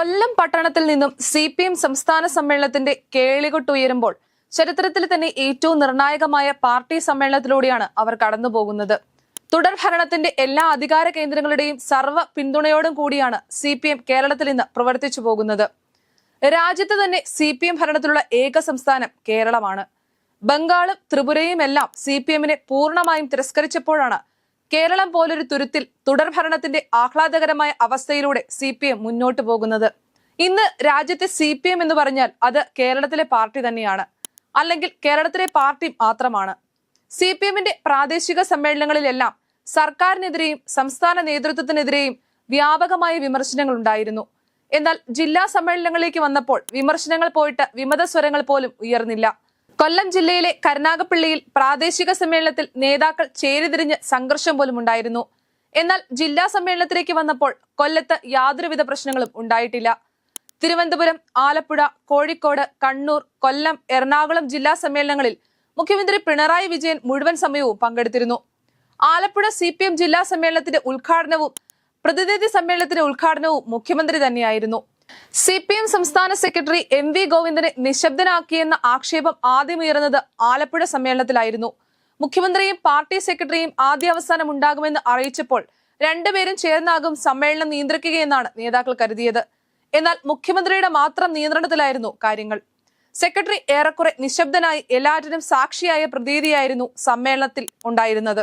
കൊല്ലം പട്ടണത്തിൽ നിന്നും C P M സംസ്ഥാന സമ്മേളനത്തിന്റെ കേളികൊട്ട് ഉയരുമ്പോൾ ചരിത്രത്തിൽ തന്നെ ഏറ്റവും നിർണായകമായ പാർട്ടി സമ്മേളനത്തിലൂടെയാണ് അവർ കടന്നുപോകുന്നത്. തുടർ ഭരണത്തിന്റെ എല്ലാ അധികാര കേന്ദ്രങ്ങളുടെയും സർവ പിന്തുണയോടും കൂടിയാണ് സി പി എം കേരളത്തിൽ നിന്ന് പ്രവർത്തിച്ചു പോകുന്നത്. രാജ്യത്ത് തന്നെ സി പി എം ഭരണത്തിലുള്ള ഏക സംസ്ഥാനം കേരളമാണ്. ബംഗാളും ത്രിപുരയും എല്ലാം സി പി എമ്മിനെ പൂർണമായും തിരസ്കരിച്ചപ്പോഴാണ് കേരളം പോലൊരു തുരുത്തിൽ തുടർഭരണത്തിന്റെ ആഹ്ലാദകരമായ അവസ്ഥയിലൂടെ സി പി എം മുന്നോട്ട് പോകുന്നത്. ഇന്ന് രാജ്യത്തെ സി പി എം എന്ന് പറഞ്ഞാൽ അത് കേരളത്തിലെ പാർട്ടി തന്നെയാണ്. അല്ലെങ്കിൽ കേരളത്തിലെ പാർട്ടി മാത്രമാണ്. സി പി എമ്മിന്റെ പ്രാദേശിക സമ്മേളനങ്ങളിലെല്ലാം സർക്കാരിനെതിരെയും സംസ്ഥാന നേതൃത്വത്തിനെതിരെയും വ്യാപകമായ വിമർശനങ്ങൾ ഉണ്ടായിരുന്നു. എന്നാൽ ജില്ലാ സമ്മേളനങ്ങളിലേക്ക് വന്നപ്പോൾ വിമർശനങ്ങൾ പോയിട്ട് വിമത സ്വരങ്ങൾ പോലും ഉയർന്നില്ല. കൊല്ലം ജില്ലയിലെ കരുനാഗപ്പള്ളിയിൽ പ്രാദേശിക സമ്മേളനത്തിൽ നേതാക്കൾ ചേരിതിരിഞ്ഞ് സംഘർഷം പോലും ഉണ്ടായിരുന്നു. എന്നാൽ ജില്ലാ സമ്മേളനത്തിലേക്ക് വന്നപ്പോൾ കൊല്ലത്ത് യാതൊരുവിധ പ്രശ്നങ്ങളും ഉണ്ടായിട്ടില്ല. തിരുവനന്തപുരം ആലപ്പുഴ കോഴിക്കോട് കണ്ണൂർ കൊല്ലം എറണാകുളം ജില്ലാ സമ്മേളനങ്ങളിൽ മുഖ്യമന്ത്രി പിണറായി വിജയൻ മുഴുവൻ സമയവും പങ്കെടുത്തിരുന്നു. ആലപ്പുഴ സി ജില്ലാ സമ്മേളനത്തിന്റെ ഉദ്ഘാടനവും പ്രതിനിധി സമ്മേളനത്തിന്റെ ഉദ്ഘാടനവും മുഖ്യമന്ത്രി തന്നെയായിരുന്നു. സി പി എം സംസ്ഥാന സെക്രട്ടറി എം വി ഗോവിന്ദനെ നിശബ്ദനാക്കിയെന്ന ആക്ഷേപം ആദ്യമുയർന്നത് ആലപ്പുഴ സമ്മേളനത്തിലായിരുന്നു. മുഖ്യമന്ത്രിയും പാർട്ടി സെക്രട്ടറിയും ആദ്യ അവസാനം ഉണ്ടാകുമെന്ന് അറിയിച്ചപ്പോൾ രണ്ടുപേരും ചേർന്നാകും സമ്മേളനം നിയന്ത്രിക്കുകയെന്നാണ് നേതാക്കൾ കരുതിയത്. എന്നാൽ മുഖ്യമന്ത്രിയുടെ മാത്രം നിയന്ത്രണത്തിലായിരുന്നു കാര്യങ്ങൾ. സെക്രട്ടറി ഏറെക്കുറെ നിശബ്ദനായി എല്ലാറ്റിനും സാക്ഷിയായ പ്രതീതിയായിരുന്നു സമ്മേളനത്തിൽ ഉണ്ടായിരുന്നത്.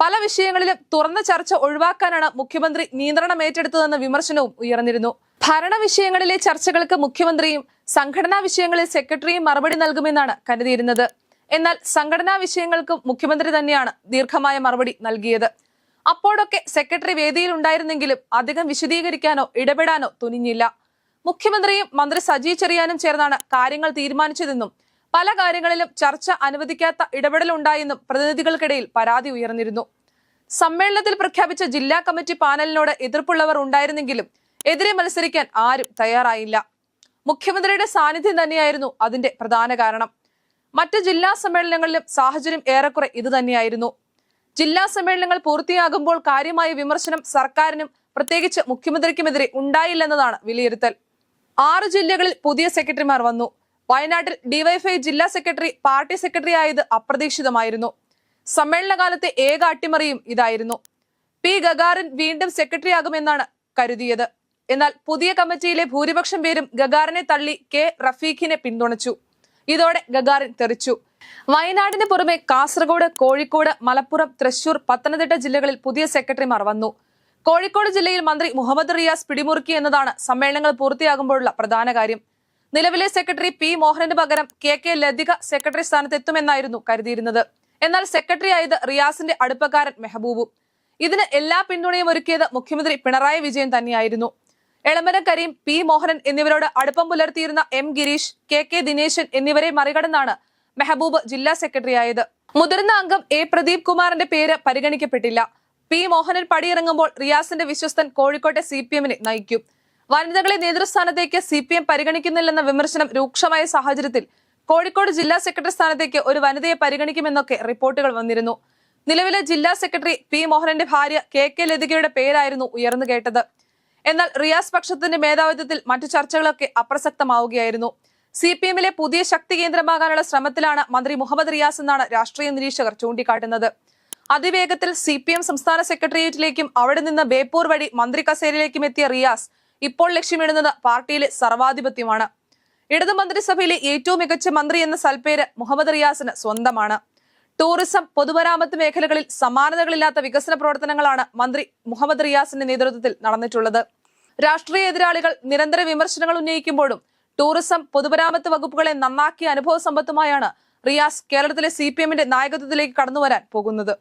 പല വിഷയങ്ങളിലും തുറന്ന ചർച്ച ഒഴിവാക്കാനാണ് മുഖ്യമന്ത്രി നിയന്ത്രണം ഏറ്റെടുത്തതെന്ന വിമർശനവും ഉയർന്നിരുന്നു. ഭരണ വിഷയങ്ങളിലെ ചർച്ചകൾക്ക് മുഖ്യമന്ത്രിയും സംഘടനാ വിഷയങ്ങളിൽ സെക്രട്ടറിയും മറുപടി നൽകുമെന്നാണ് കരുതിയിരുന്നത്. എന്നാൽ സംഘടനാ വിഷയങ്ങൾക്കും മുഖ്യമന്ത്രി തന്നെയാണ് ദീർഘമായ മറുപടി നൽകിയത്. അപ്പോഴൊക്കെ സെക്രട്ടറി വേദിയിൽ ഉണ്ടായിരുന്നെങ്കിലും അധികം വിശദീകരിക്കാനോ ഇടപെടാനോ തുനിഞ്ഞില്ല. മുഖ്യമന്ത്രിയും മന്ത്രി സജി ചെറിയാനും ചേർന്നാണ് കാര്യങ്ങൾ തീരുമാനിച്ചതെന്നും പല കാര്യങ്ങളിലും ചർച്ച അനുവദിക്കാത്ത ഇടപെടലുണ്ടായെന്നും പ്രതിനിധികൾക്കിടയിൽ പരാതി ഉയർന്നിരുന്നു. സമ്മേളനത്തിൽ പ്രഖ്യാപിച്ച ജില്ലാ കമ്മിറ്റി പാനലിനോട് എതിർപ്പുള്ളവർ ഉണ്ടായിരുന്നെങ്കിലും എതിരെ മത്സരിക്കാൻ ആരും തയ്യാറായില്ല. മുഖ്യമന്ത്രിയുടെ സാന്നിധ്യം തന്നെയായിരുന്നു അതിന്റെ പ്രധാന കാരണം. മറ്റ് ജില്ലാ സമ്മേളനങ്ങളിലും സാഹചര്യം ഏറെക്കുറെ ഇതുതന്നെയായിരുന്നു ജില്ലാ സമ്മേളനങ്ങൾ പൂർത്തിയാകുമ്പോൾ കാര്യമായ വിമർശനം സർക്കാരിനും പ്രത്യേകിച്ച് മുഖ്യമന്ത്രിക്കുമെതിരെ ഉണ്ടായില്ലെന്നതാണ് വിലയിരുത്തൽ. ആറ് ജില്ലകളിൽ പുതിയ സെക്രട്ടറിമാർ വന്നു. വയനാട്ടിൽ ഡിവൈഫൈ ജില്ലാ സെക്രട്ടറി പാർട്ടി സെക്രട്ടറി ആയത് അപ്രതീക്ഷിതമായിരുന്നു. സമ്മേളനകാലത്തെ ഏക അട്ടിമറിയും ഇതായിരുന്നു. പി ഗഗാറിൻ വീണ്ടും സെക്രട്ടറിയാകുമെന്നാണ് കരുതിയത്. എന്നാൽ പുതിയ കമ്മിറ്റിയിലെ ഭൂരിപക്ഷം പേരും ഗഗാറിനെ തള്ളി കെ റഫീഖിനെ പിന്തുണച്ചു. ഇതോടെ ഗഗാറിൻ തെറിച്ചു. വയനാടിന് പുറമെ കാസർഗോഡ് കോഴിക്കോട് മലപ്പുറം തൃശൂർ പത്തനംതിട്ട ജില്ലകളിൽ പുതിയ സെക്രട്ടറിമാർ വന്നു. കോഴിക്കോട് ജില്ലയിൽ മന്ത്രി മുഹമ്മദ് റിയാസ് പിടിമുറുക്കി എന്നതാണ് സമ്മേളനങ്ങൾ പൂർത്തിയാകുമ്പോഴുള്ള പ്രധാന കാര്യം. നിലവിലെ സെക്രട്ടറി പി മോഹനന് പകരം കെ കെ ലതിക സെക്രട്ടറി സ്ഥാനത്തെത്തുമെന്നായിരുന്നു കരുതിയിരുന്നത്. എന്നാൽ സെക്രട്ടറി ആയത് റിയാസിന്റെ അടുപ്പക്കാരൻ മെഹബൂബും. ഇതിന് എല്ലാ പിന്തുണയും ഒരുക്കിയത് മുഖ്യമന്ത്രി പിണറായി വിജയൻ തന്നെയായിരുന്നു. എളമരം കരീം പി മോഹനൻ എന്നിവരോട് അടുപ്പം പുലർത്തിയിരുന്ന M Girish K K Dineshan എന്നിവരെ മറികടന്നാണ് മെഹബൂബ് ജില്ലാ സെക്രട്ടറി ആയത്. മുതിർന്ന അംഗം എ പ്രദീപ് കുമാറിന്റെ പേര് പരിഗണിക്കപ്പെട്ടില്ല. പി മോഹനൻ പടിയിറങ്ങുമ്പോൾ റിയാസിന്റെ വിശ്വസ്തൻ കോഴിക്കോട്ടെ സി പി എമ്മിനെ നയിക്കും. വനിതകളെ നേതൃസ്ഥാനത്തേക്ക് സി പി എം പരിഗണിക്കുന്നില്ലെന്ന വിമർശനം രൂക്ഷമായ സാഹചര്യത്തിൽ കോഴിക്കോട് ജില്ലാ സെക്രട്ടറി സ്ഥാനത്തേക്ക് ഒരു വനിതയെ പരിഗണിക്കുമെന്നൊക്കെ റിപ്പോർട്ടുകൾ വന്നിരുന്നു. നിലവിലെ ജില്ലാ സെക്രട്ടറി പി മോഹനന്റെ ഭാര്യ കെ കെ ലതികയുടെ പേരായിരുന്നു ഉയർന്നു കേട്ടത്. എന്നാൽ റിയാസ് പക്ഷത്തിന്റെ മേധാവിത്വത്തിൽ മറ്റു ചർച്ചകളൊക്കെ അപ്രസക്തമാവുകയായിരുന്നു. സി പി എമ്മിലെ പുതിയ ശക്തി കേന്ദ്രമാകാനുള്ള ശ്രമത്തിലാണ് മന്ത്രി മുഹമ്മദ് റിയാസ് എന്നാണ് രാഷ്ട്രീയ നിരീക്ഷകർ ചൂണ്ടിക്കാട്ടുന്നത്. അതിവേഗത്തിൽ സി സംസ്ഥാന സെക്രട്ടേറിയറ്റിലേക്കും അവിടെ നിന്ന് ബേപ്പൂർ വഴി മന്ത്രി കസേരയിലേക്കും എത്തിയ റിയാസ് ഇപ്പോൾ ലക്ഷ്യമിടുന്നത് പാർട്ടിയിലെ സർവാധിപത്യമാണ്. ഇടത് മന്ത്രിസഭയിലെ ഏറ്റവും മികച്ച മന്ത്രി എന്ന സൽപ്പേര് മുഹമ്മദ് റിയാസിന് സ്വന്തമാണ്. ടൂറിസം പൊതുമരാമത്ത് മേഖലകളിൽ സമാനതകളില്ലാത്ത വികസന പ്രവർത്തനങ്ങളാണ് മന്ത്രി മുഹമ്മദ് റിയാസിന്റെ നേതൃത്വത്തിൽ നടന്നിട്ടുള്ളത്. രാഷ്ട്രീയ എതിരാളികൾ നിരന്തര വിമർശനങ്ങൾ ഉന്നയിക്കുമ്പോഴും ടൂറിസം പൊതുമരാമത്ത് വകുപ്പുകളെ നന്നാക്കിയ അനുഭവ സമ്പത്തുമായാണ് റിയാസ് കേരളത്തിലെ സി പി എമ്മിന്റെ നായകത്വത്തിലേക്ക് കടന്നുവരാൻ പോകുന്നത്.